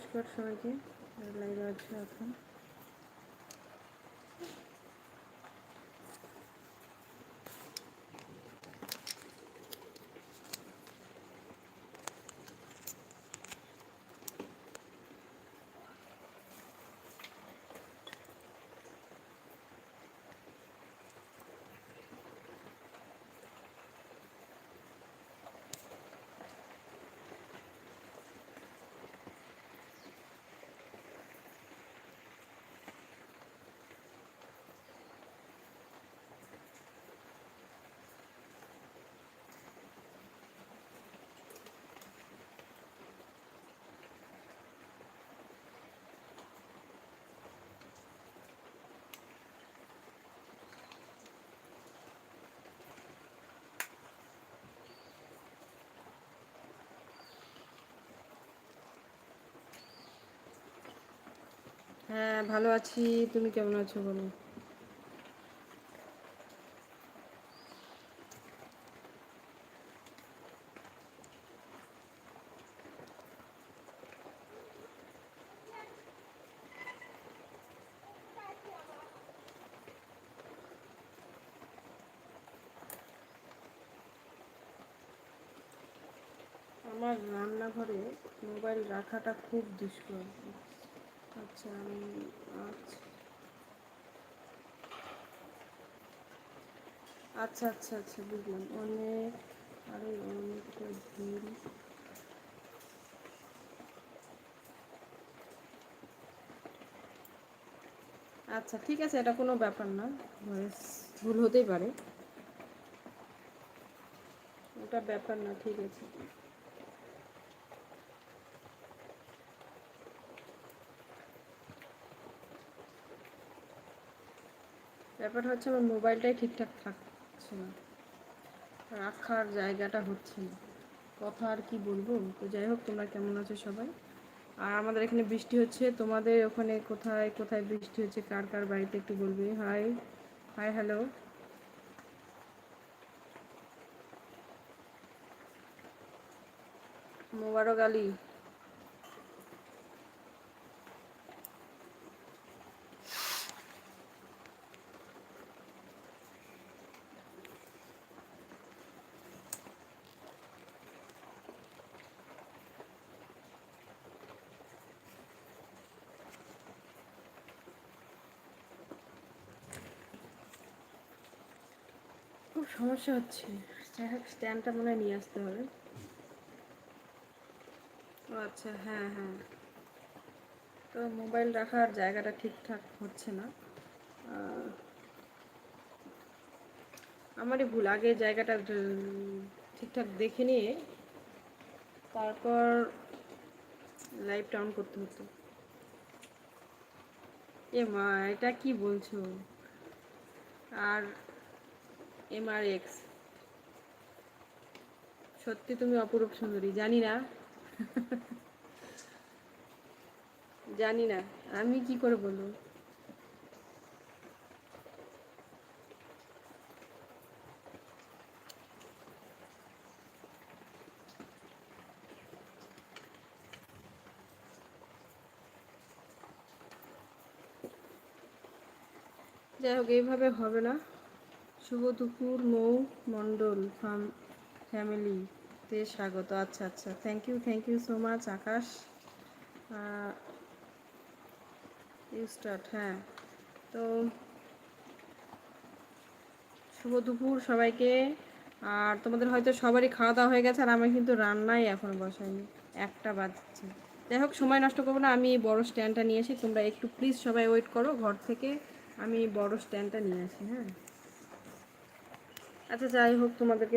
নমস্কার সবাইকে। লাইভে আছে এখন হ্যাঁ ভালো আছি। তুমি কেমন আছো বলো? আমার রান্নাঘরে মোবাইল রাখাটা খুব দুষ্কর। আচ্ছা আমি আচ্ছা আচ্ছা আচ্ছা আচ্ছা বুঝলাম। অনেক আরে অনেকটা দিন আচ্ছা ঠিক আছে, এটা কোনো ব্যাপার না। ভয়েস ভুল হতেই পারে। ওটা ব্যাপার না, ঠিক আছে। ব্যাপারটা হচ্ছে আমার মোবাইলটাই ঠিকঠাক থাকছে না। রাখার জায়গাটা হচ্ছে না। কথা আর কি বলব? তো যাই হোক, তোমরা কেমন আছো সবাই? আর আমাদের এখানে বৃষ্টি হচ্ছে। তোমাদের ওখানে কোথায় কোথায় বৃষ্টি হচ্ছে? কার কার বাড়িতে একটু বলবে? Hi hi, hello. Mobarak Ali. সমস্যা হচ্ছে। স্ট্যান্ডটা মনে নিয়ে আসতে হবে। ও আচ্ছা হ্যাঁ হ্যাঁ। তো মোবাইল রাখার জায়গাটা ঠিকঠাক হচ্ছে না। আমারই ভুল। আগে জায়গাটা ঠিকঠাক দেখে নিয়ে তারপর লাইভ টাউন করতে হতো। এ মা, এটা কি বলছো? আর এম আর এক্স সত্যি তুমি অপরূপ সুন্দরী, জানি না। জানি না, আমি কি করে বলব? যাই হোক, এইভাবে হবে না। শুভ দুপুর, মৌ মণ্ডল ফার্ম ফ্যামিলিতে স্বাগত। আচ্ছা আচ্ছা thank you thank you so much Akash. You start হ্যাঁ। তো, শুভ দুপুর সবাইকে। আর তোমাদের হয়তো সবারই খাওয়া দাওয়া হয়ে গেছে, আর আমি কিন্তু রান্নাই এখন বসাইনি একটা বাজছে। যাই হোক, সময় নষ্ট করব না, আমি বড় স্ট্যান্ডটা নিয়ে আসি। তোমরা একটু প্লিজ সবাই ওয়েট করো, ঘর থেকে আমি বড় স্ট্যান্ডটা নিয়ে আসি হ্যাঁ। আচ্ছা যাই হোক তোমাদেরকে